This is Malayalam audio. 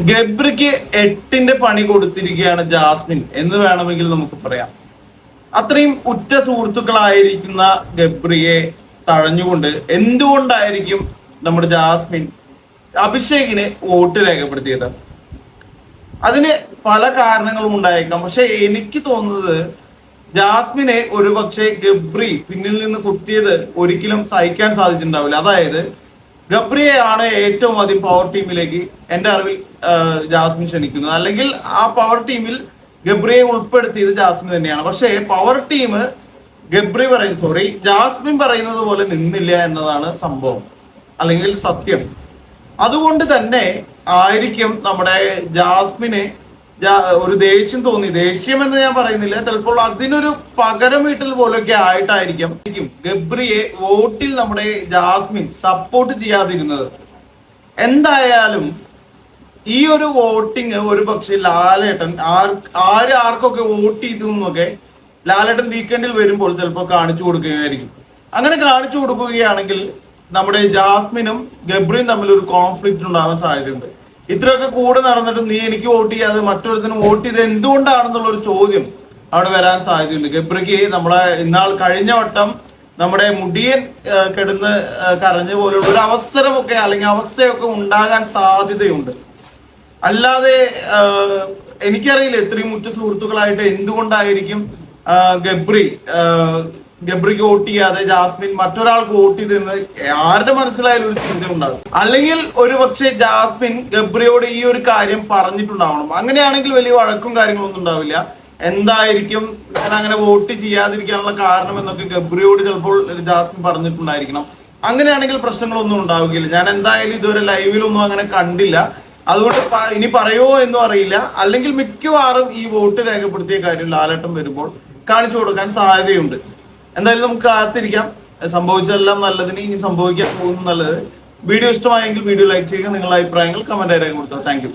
ഗബ്രിക്ക് എട്ടിന്റെ പണി കൊടുത്തിരിക്കുകയാണ് ജാസ്മിൻ എന്ന് വേണമെങ്കിൽ നമുക്ക് പറയാം. അത്രയും ഉറ്റ സുഹൃത്തുക്കളായിരിക്കുന്ന ഗബ്രിയെ തഴഞ്ഞുകൊണ്ട് എന്തുകൊണ്ടായിരിക്കും നമ്മുടെ ജാസ്മിൻ അഭിഷേകിനെ വോട്ട് രേഖപ്പെടുത്തിയത്? അതിന് പല കാരണങ്ങളും ഉണ്ടായേക്കാം. പക്ഷെ എനിക്ക് തോന്നുന്നത് ജാസ്മിനെ ഒരുപക്ഷെ ഗബ്രി പിന്നിൽ നിന്ന് കുത്തിയത് ഒരിക്കലും സഹിക്കാൻ സാധിച്ചിട്ടുണ്ടാവില്ല. അതായത് ഗബ്രിയെയാണ് ഏറ്റവും ആദ്യം പവർ ടീമിലേക്ക് എന്റെ അറിവിൽ ജാസ്മിൻ ക്ഷണിക്കുന്നത്. അല്ലെങ്കിൽ ആ പവർ ടീമിൽ ഗബ്രിയെ ഉൾപ്പെടുത്തിയത് ജാസ്മിൻ തന്നെയാണ്. പക്ഷേ പവർ ടീം ഗബ്രി പറയും സോറി ജാസ്മിൻ പറയുന്നത് പോലെ നിന്നില്ല എന്നതാണ് സംഭവം. അല്ലെങ്കിൽ സത്യം. അതുകൊണ്ട് തന്നെ ആയിരിക്കും നമ്മുടെ ജാസ്മിന് ഒരു ദേഷ്യം തോന്നി. ദേഷ്യം എന്ന് ഞാൻ പറയുന്നില്ല. ചിലപ്പോൾ അതിനൊരു പകരം വീട്ടിൽ പോലെയൊക്കെ ആയിട്ടായിരിക്കും. ഗബ്രിയെ വോട്ടിൽ നമ്മുടെ ജാസ്മിൻ സപ്പോർട്ട് ചെയ്യാതിരുന്നത്. എന്തായാലും ഈ ഒരു വോട്ടിങ് ഒരു പക്ഷേ ലാലേട്ടൻ ആർ ആര് ആർക്കൊക്കെ വോട്ട് ചെയ്തു എന്നൊക്കെ ലാലേട്ടൻ വീക്കെൻഡിൽ വരുമ്പോൾ ചിലപ്പോൾ കാണിച്ചു കൊടുക്കുകയായിരിക്കും. അങ്ങനെ കാണിച്ചു കൊടുക്കുകയാണെങ്കിൽ നമ്മുടെ ജാസ്മിനും ഗബ്രിയും തമ്മിൽ ഒരു കോൺഫ്ലിക്റ്റ് ഉണ്ടാവാൻ സാധ്യതയുണ്ട്. ഇത്രയൊക്കെ കൂടെ നടന്നിട്ടും നീ എനിക്ക് വോട്ട് ചെയ്യാതെ മറ്റൊരുത്തിന് വോട്ട് ചെയ്ത് എന്തുകൊണ്ടാണെന്നുള്ള ഒരു ചോദ്യം അവിടെ വരാൻ സാധ്യതയുണ്ട്. ഗബ്രിക്ക് നമ്മളെ ഇന്നാൾ കഴിഞ്ഞ വട്ടം നമ്മുടെ മുടിയൻ കിടന്ന് കരഞ്ഞു പോലെയുള്ള ഒരു അവസരമൊക്കെ അല്ലെങ്കിൽ അവസ്ഥയൊക്കെ ഉണ്ടാകാൻ സാധ്യതയുണ്ട്. അല്ലാതെ എനിക്കറിയില്ല ഇത്രയും ഉറ്റ സുഹൃത്തുക്കളായിട്ട് എന്തുകൊണ്ടായിരിക്കും ഗബ്രി ഗബ്രിക്ക് വോട്ട് ചെയ്യാതെ ജാസ്മിൻ മറ്റൊരാൾക്ക് വോട്ട് ചെയ്തെന്ന് ആരുടെ മനസ്സിലായാലും ഒരു ചിന്ത ഉണ്ടാകും. അല്ലെങ്കിൽ ഒരു പക്ഷേ ജാസ്മിൻ ഗബ്രിയോട് ഈ ഒരു കാര്യം പറഞ്ഞിട്ടുണ്ടാവണം. അങ്ങനെയാണെങ്കിൽ വലിയ വഴക്കും കാര്യങ്ങളൊന്നും ഉണ്ടാവില്ല. എന്തായിരിക്കും ഞാൻ അങ്ങനെ വോട്ട് ചെയ്യാതിരിക്കാനുള്ള കാരണം എന്നൊക്കെ ഗബ്രിയോട് ചിലപ്പോൾ ജാസ്മിൻ പറഞ്ഞിട്ടുണ്ടായിരിക്കണം. അങ്ങനെയാണെങ്കിൽ പ്രശ്നങ്ങളൊന്നും ഉണ്ടാവുകയില്ല. ഞാൻ എന്തായാലും ഇതുവരെ ലൈവിലൊന്നും അങ്ങനെ കണ്ടില്ല. അതുകൊണ്ട് ഇനി പറയുമോ എന്നും അറിയില്ല. അല്ലെങ്കിൽ മിക്കവാറും ഈ വോട്ട് രേഖപ്പെടുത്തിയ കാര്യം ലാലട്ടം വരുമ്പോൾ കാണിച്ചു കൊടുക്കാൻ സാധ്യതയുണ്ട്. എന്തായാലും നമുക്ക് കാത്തിരിക്കാം. സംഭവിച്ചതെല്ലാം നല്ലതിന് ഇനി സംഭവിക്കാൻ പോകുന്നു നല്ലത്. വീഡിയോ ഇഷ്ടമായെങ്കിൽ വീഡിയോ ലൈക്ക് ചെയ്യുക നിങ്ങളുടെ അഭിപ്രായങ്ങൾ കമന്റ് രേഖപ്പെടുത്തുക. താങ്ക്